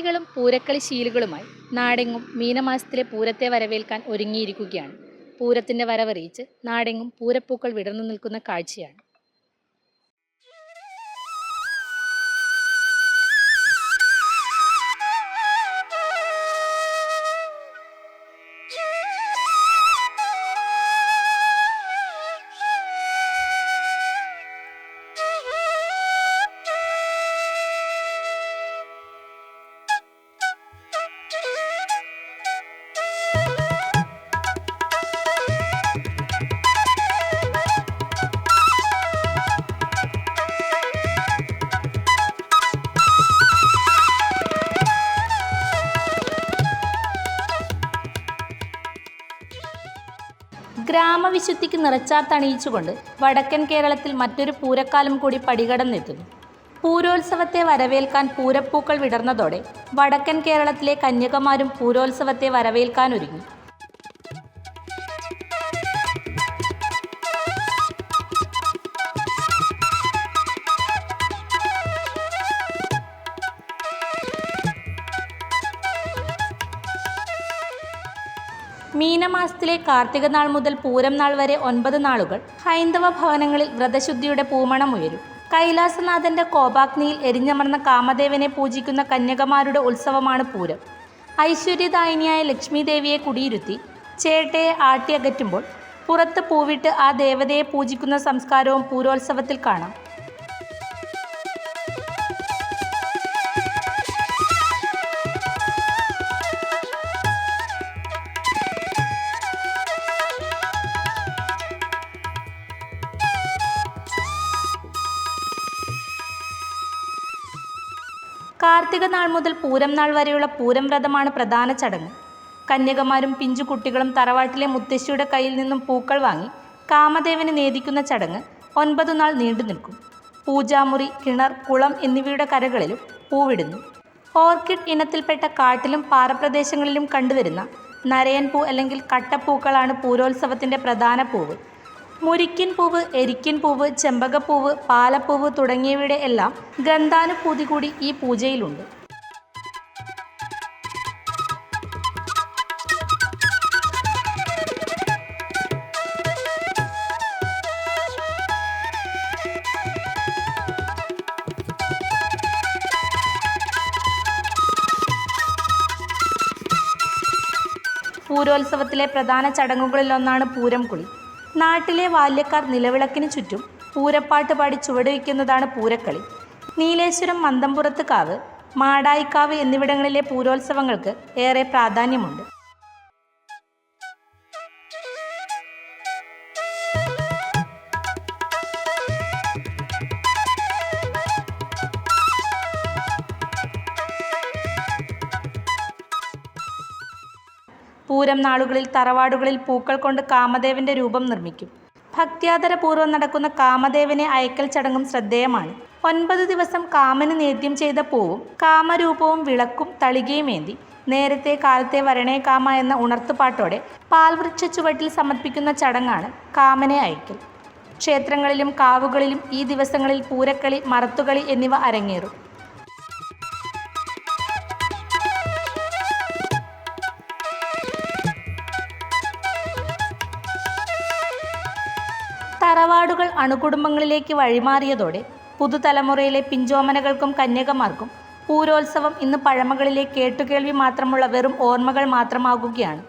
പൂരക്കളികളും പൂരക്കളി ശീലുകളുമായി നാടെങ്ങും മീനമാസത്തിലെ പൂരത്തെ വരവേൽക്കാൻ ഒരുങ്ങിയിരിക്കുകയാണ്. പൂരത്തിന്റെ വരവറിയിച്ച് നാടെങ്ങും പൂരപ്പൂക്കൾ വിടർന്നു നിൽക്കുന്ന കാഴ്ചയാണ്. ഗ്രാമവിശുദ്ധിക്ക് നിറച്ചാർത്തണിയിച്ചുകൊണ്ട് വടക്കൻ കേരളത്തിൽ മറ്റൊരു പൂരക്കാലം കൂടി പടികടന്നെത്തുന്നു. പൂരോത്സവത്തെ വരവേൽക്കാൻ പൂരപ്പൂക്കൾ വിടർന്നതോടെ വടക്കൻ കേരളത്തിലെ കന്യകമാരും പൂരോത്സവത്തെ വരവേൽക്കാനൊരുങ്ങി. മീനമാസത്തിലെ കാർത്തിക നാൾ മുതൽ പൂരം നാൾ വരെ ഒൻപത് നാളുകൾ ഹൈന്ദവ ഭവനങ്ങളിൽ വ്രതശുദ്ധിയുടെ പൂമണം ഉയരും. കൈലാസനാഥന്റെ കോപാഗ്നിയിൽ എരിഞ്ഞമർന്ന കാമദേവനെ പൂജിക്കുന്ന കന്യകമാരുടെ ഉത്സവമാണ് പൂരം. ഐശ്വര്യദായിനിയായ ലക്ഷ്മി ദേവിയെ കുടിയിരുത്തി ചേട്ടയെ ആട്ടിയകറ്റുമ്പോൾ പുറത്ത് പൂവിട്ട് ആ ദേവതയെ പൂജിക്കുന്ന സംസ്കാരവും പൂരോത്സവത്തിൽ കാണാം. കാർത്തിക നാൾ മുതൽ പൂരം നാൾ വരെയുള്ള പൂരം വ്രതമാണ് പ്രധാന ചടങ്ങ്. കന്യകമാരും പിഞ്ചു കുട്ടികളും തറവാട്ടിലെ മുത്തശ്ശിയുടെ കയ്യിൽ നിന്നും പൂക്കൾ വാങ്ങി കാമദേവന് നേദിക്കുന്ന ചടങ്ങ് ഒൻപതു നാൾ നീണ്ടു നിൽക്കും. പൂജാമുറി കിണർ കുളം എന്നിവയുടെ കരകളിലും പൂവിടുന്നു. ഓർക്കിഡ് ഇനത്തിൽപ്പെട്ട കാട്ടിലും പാറപ്രദേശങ്ങളിലും കണ്ടുവരുന്ന നരയൻ പൂ അല്ലെങ്കിൽ കട്ടപ്പൂക്കളാണ് പൂരോത്സവത്തിന്റെ പ്രധാന പൂവ്. മുരിക്കിൻ പൂവ് എരിക്കിൻ പൂവ് ചെമ്പകപ്പൂവ് പാലപ്പൂവ് തുടങ്ങിയവയുടെ എല്ലാം ഗന്ധാനുഭൂതി കൂടി ഈ പൂജയിലുണ്ട്. പൂരോത്സവത്തിലെ പ്രധാന ചടങ്ങുകളിലൊന്നാണ് പൂരം കുളി നാട്ടിലെ ബാല്യക്കാർ നിലവിളക്കിന് ചുറ്റും പൂരപ്പാട്ട് പാടി ചുവടുവയ്ക്കുന്നതാണ് പൂരക്കളി. നീലേശ്വരം മന്തംപുറത്ത് കാവ് മാടായിക്കാവ് എന്നിവിടങ്ങളിലെ പൂരോത്സവങ്ങൾക്ക് ഏറെ പ്രാധാന്യമുണ്ട്. പൂരം നാളുകളിൽ തറവാടുകളിൽ പൂക്കൾ കൊണ്ട് കാമദേവന്റെ രൂപം നിർമ്മിക്കും. ഭക്ത്യാദരപൂർവം നടക്കുന്ന കാമദേവനെ അയക്കൽ ചടങ്ങും ശ്രദ്ധേയമാണ്. ഒൻപത് ദിവസം കാമന് നേദ്യം ചെയ്ത പൂവും കാമരൂപവും വിളക്കും തളികയും ഏന്തി. നേരത്തെ കാലത്തെ വരണേ കാമ എന്ന ഉണർത്തുപാട്ടോടെ പാൽവൃക്ഷ ചുവട്ടിൽ സമർപ്പിക്കുന്ന ചടങ്ങാണ് കാമനെ അയക്കൽ. ക്ഷേത്രങ്ങളിലും കാവുകളിലും ഈ ദിവസങ്ങളിൽ പൂരക്കളി മറത്തുകളി എന്നിവ അരങ്ങേറും. തറവാടുകൾ അണുകുടുംബങ്ങളിലേക്ക് വഴിമാറിയതോടെ പുതുതലമുറയിലെ പിഞ്ചോമനകൾക്കും കന്യകമാർക്കും പൂരോത്സവം ഇന്ന് പഴമകളിലെ കേട്ടുകേൾവി മാത്രമുള്ള വെറും ഓർമ്മകൾ മാത്രമാകുകയാണ്.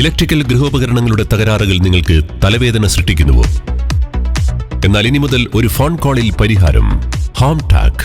ഇലക്ട്രിക്കൽ ഗൃഹോപകരണങ്ങളുടെ തകരാറുകൾ നിങ്ങൾക്ക് തലവേദന സൃഷ്ടിക്കുന്നുവോ? എന്നാൽ ഇനി മുതൽ ഒരു ഫോൺ കോളിൽ പരിഹാരം home tac